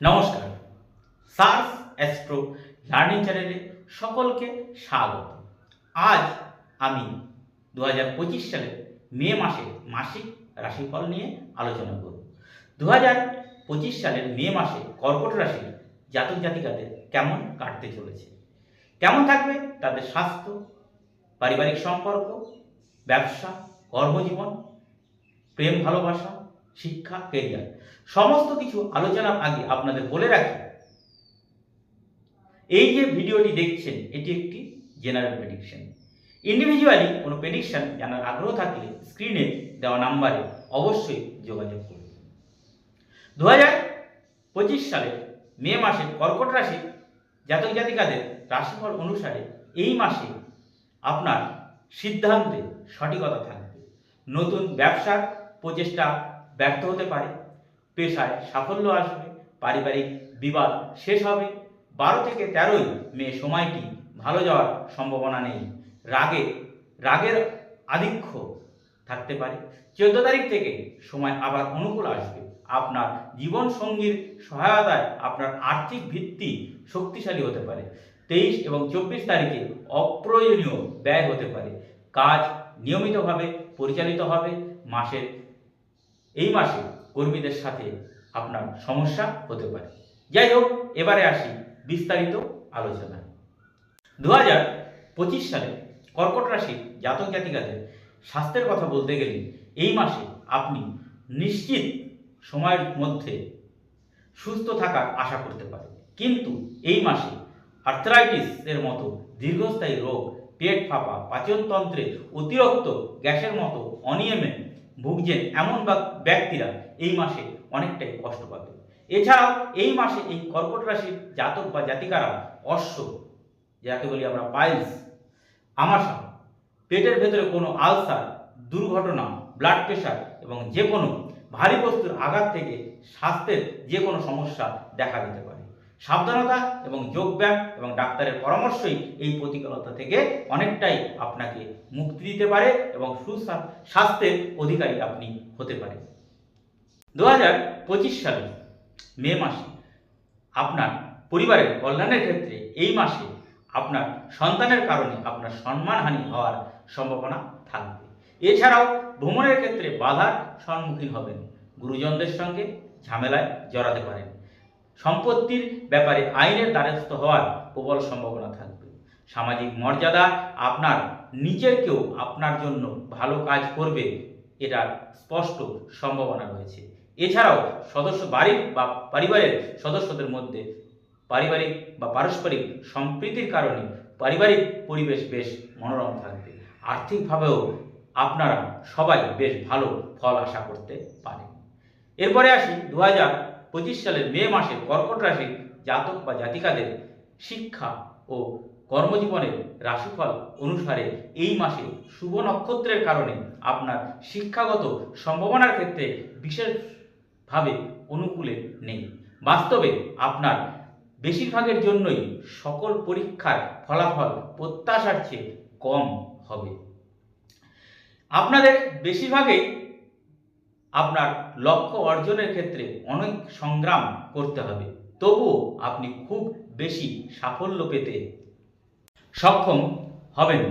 নমস্কার। SARS astro learning চ্যানেলে সকলকে স্বাগত। আজ আমি দু হাজার পঁচিশ সালের মে মাসে মাসিক রাশিফল নিয়ে আলোচনা করব। দু হাজার পঁচিশ সালের মে মাসে কর্কট রাশির জাতক জাতিকাদের কেমন কাটতে চলেছে? কেমন থাকবে তাদের স্বাস্থ্য, পারিবারিক সম্পর্ক, ব্যবসা, কর্মজীবন, প্রেম ভালোবাসা শিক্ষা কেরিয়ার সমস্ত কিছু আলোচনার আগে আপনাদের বলে রাখি, এই যে ভিডিওটি দেখছেন, এটি একটি জেনারেল প্রেডিকশন ইন্ডিভিজুয়ালি কোনো প্রেডিকশন জানার আগ্রহ থাকলে স্ক্রিনে দেওয়া নাম্বারে অবশ্যই যোগাযোগ করুন। দু হাজার পঁচিশ সালে মে মাসে কর্কট রাশি জাতক জাতিকাদের রাশিফল অনুসারে এই মাসে আপনার সিদ্ধান্তে সঠিকতা থাকবে। নতুন ব্যবসার প্রচেষ্টা ব্যর্থ হতে পারে। পেশায় সাফল্য আসবে, পারিবারিক বিবাদ শেষ হবে। বারো থেকে তেরোই মে সময়টি ভালো যাওয়ার সম্ভাবনা নেই। রাগে, রাগের আধিক্য থাকতে পারে। চোদ্দ তারিখ থেকে সময় আবার অনুকূল আসবে। আপনার জীবন সঙ্গীর সহায়তায় আপনার আর্থিক ভিত্তি শক্তিশালী হতে পারে। তেইশ এবং চব্বিশ তারিখে অপ্রয়োজনীয় ব্যয় হতে পারে। কাজ নিয়মিতভাবে পরিচালিত হবে। মাসের এই মাসে কর্মীদের সাথে আপনার সমস্যা হতে পারে। যাই হোক, এবারে আসি বিস্তারিত আলোচনায়। দু হাজার পঁচিশ সালে কর্কট রাশির জাতক জাতিকাদের স্বাস্থ্যের কথা বলতে গেলে এই মাসে আপনি নিশ্চিত সময়ের মধ্যে সুস্থ থাকার আশা করতে পারেন। কিন্তু এই মাসে আর্থ্রাইটিস এর মতো দীর্ঘস্থায়ী রোগ, পেট ফাঁপা, পাচনতন্ত্রে অতিরিক্ত গ্যাসের মতো অনিয়মে ভুগছেন এমন ব্যক্তিরা এই মাসে অনেকটাই কষ্ট পাবে। এছাড়াও এই মাসে এই কর্কট রাশির জাতক বা জাতিকারা অশ্ব, যাকে বলি আমরা পাইলস, আমাশা, পেটের ভেতরে কোনো আলসার, দুর্ঘটনা ব্লাড প্রেশার এবং যে কোনো ভারী বস্তুর আঘাত থেকে স্বাস্থ্যের যে কোনো সমস্যা দেখা দিতে পারে। সাবধানতা এবং যোগব্যায়াম এবং ডাক্তারের পরামর্শই এই প্রতিকূলতা থেকে অনেকটাই আপনাকে মুক্তি দিতে পারে এবং সুস্বাস্থ্য স্বাস্থ্যের অধিকারী আপনি হতে পারে দু হাজার পঁচিশ সালে মে মাসে আপনার পরিবারের কল্যাণের ক্ষেত্রে এই মাসে আপনার সন্তানের কারণে আপনার সম্মানহানি হওয়ার সম্ভাবনা থাকবে। এছাড়াও ভ্রমণের ক্ষেত্রে বাধার সম্মুখীন হবেন। গুরুজনদের সঙ্গে ঝামেলায় জড়াতে পারেন। সম্পত্তির ব্যাপারে আইনের দ্বারস্থ হওয়ার প্রবল সম্ভাবনা থাকবে। সামাজিক মর্যাদা আপনার নিজের কেউ আপনার জন্য ভালো কাজ করবে এটার স্পষ্ট সম্ভাবনা রয়েছে। এছাড়াও সদস্য বাড়ির বা পরিবারের সদস্যদের মধ্যে পারিবারিক বা পারস্পরিক সম্প্রীতির কারণে পারিবারিক পরিবেশ বেশ মনোরম থাকবে। আর্থিকভাবেও আপনারা সবাই বেশ ভালো ফল আশা করতে পারেন। এরপরে আসি দু হাজার পঁচিশ সালের মে মাসে কর্কট রাশির জাতক বা জাতিকাদের শিক্ষা ও কর্মজীবনের রাশিফল অনুসারে এই মাসে শুভ নক্ষত্রের কারণে আপনার শিক্ষাগত সম্ভাবনার ক্ষেত্রে বিশেষভাবে অনুকূলে নেই। বাস্তবে আপনার বেশিরভাগের জন্যই সকল পরীক্ষার ফলাফল প্রত্যাশার চেয়ে কম হবে। আপনাদের বেশিরভাগই আপনার লক্ষ্য অর্জনের ক্ষেত্রে অনেক সংগ্রাম করতে হবে। তবুও আপনি খুব বেশি সাফল্য পেতে সক্ষম হবেন।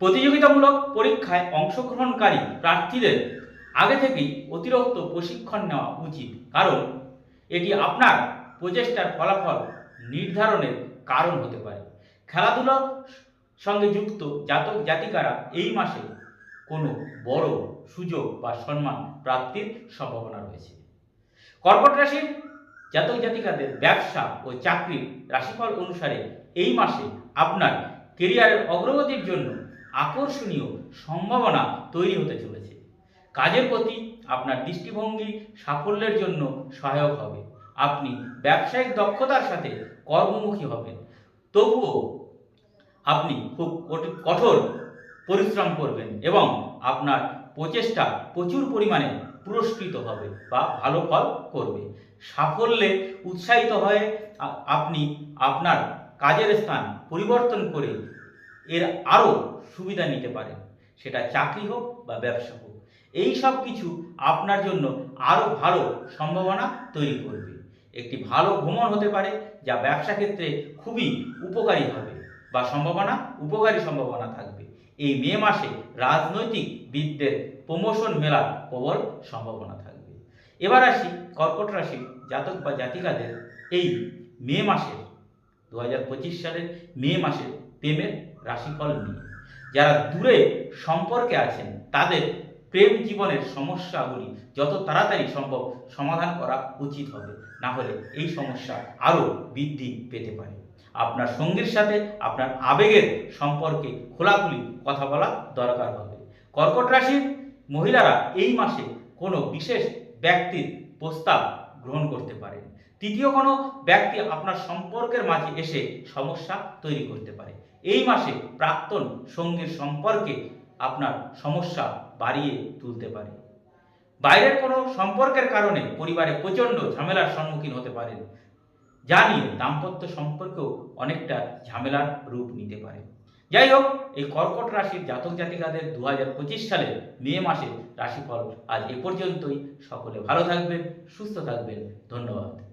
প্রতিযোগিতামূলক পরীক্ষায় অংশগ্রহণকারী প্রার্থীদের আগে থেকেই অতিরিক্ত প্রশিক্ষণ নেওয়া উচিত, কারণ এটি আপনার প্রচেষ্টার ফলাফল নির্ধারণের কারণ হতে পারে। খেলাধুলার সঙ্গে যুক্ত জাতক জাতিকারা এই মাসে কোনো বড় সুযোগ বা সম্মান প্রাপ্তির সম্ভাবনা রয়েছে। কর্কট রাশির জাতক জাতিকাদের ব্যবসা ও চাকরির রাশিফল অনুসারে এই মাসে আপনার কেরিয়ারের অগ্রগতির জন্য আকর্ষণীয় সম্ভাবনা তৈরি হতে চলেছে। কাজের প্রতি আপনার দৃষ্টিভঙ্গি সাফল্যের জন্য সহায়ক হবে। আপনি ব্যবসায়িক দক্ষতার সাথে কর্মমুখী হবেন। তবুও আপনি খুব কঠি- কঠোর পরিশ্রম করবেন এবং আপনার প্রচেষ্টা প্রচুর পরিমাণে পুরস্কৃত হবে বা ভালো ফল করবে। সাফল্যে উৎসাহিত হয়ে আপনি আপনার কাজের স্থান পরিবর্তন করে এর আরও সুবিধা নিতে পারেন। সেটা চাকরি হোক বা ব্যবসা হোক। এই সব কিছু আপনার জন্য আরও ভালো সম্ভাবনা তৈরি করবে। একটি ভালো ভ্রমণ হতে পারে যা ব্যবসা ক্ষেত্রে খুবই উপকারী হবে। বা সম্ভাবনা, উপকারী সম্ভাবনা থাকবে। এই মে মাসে রাজনৈতিক বিদদের প্রমোশন মেলার প্রবল সম্ভাবনা থাকবে। এবার আসি কর্কট রাশি জাতক বা জাতিকাদের এই মে মাসের দু হাজার পঁচিশ সালের মে মাসের প্রেমের রাশিফল নিয়ে। যারা দূরে সম্পর্কে আছেন, তাদের প্রেম জীবনের সমস্যাগুলি যত তাড়াতাড়ি সম্ভব সমাধান করা উচিত হবে। না হলে এই সমস্যা আরও বৃদ্ধি পেতে পারে। আপনার সঙ্গীর সাথে আপনার আবেগের সম্পর্কে খোলাখুলি কথা বলা দরকার হবে। কর্কট রাশির মহিলারা এই মাসে কোনো বিশেষ ব্যক্তির প্রস্তাব গ্রহণ করতে পারেন। তৃতীয় কোনো ব্যক্তি আপনার সম্পর্কের মাঝে এসে সমস্যা তৈরি করতে পারে। এই মাসে প্রাক্তন সঙ্গীর সম্পর্কে আপনার সমস্যা বাড়িয়ে তুলতে পারে। বাইরের কোনো সম্পর্কের কারণে পরিবারে প্রচণ্ড ঝামেলার সম্মুখীন হতে পারেন। যা নিয়ে দাম্পত্য সম্পর্কেও অনেকটা ঝামেলার রূপ নিতে পারে। যাই হোক, এই কর্কট রাশির জাতক জাতিকাদের দু হাজার পঁচিশ সালের মে মাসের রাশিফল আজ এ পর্যন্তই। সকলে ভালো থাকবেন, সুস্থ থাকবেন। ধন্যবাদ।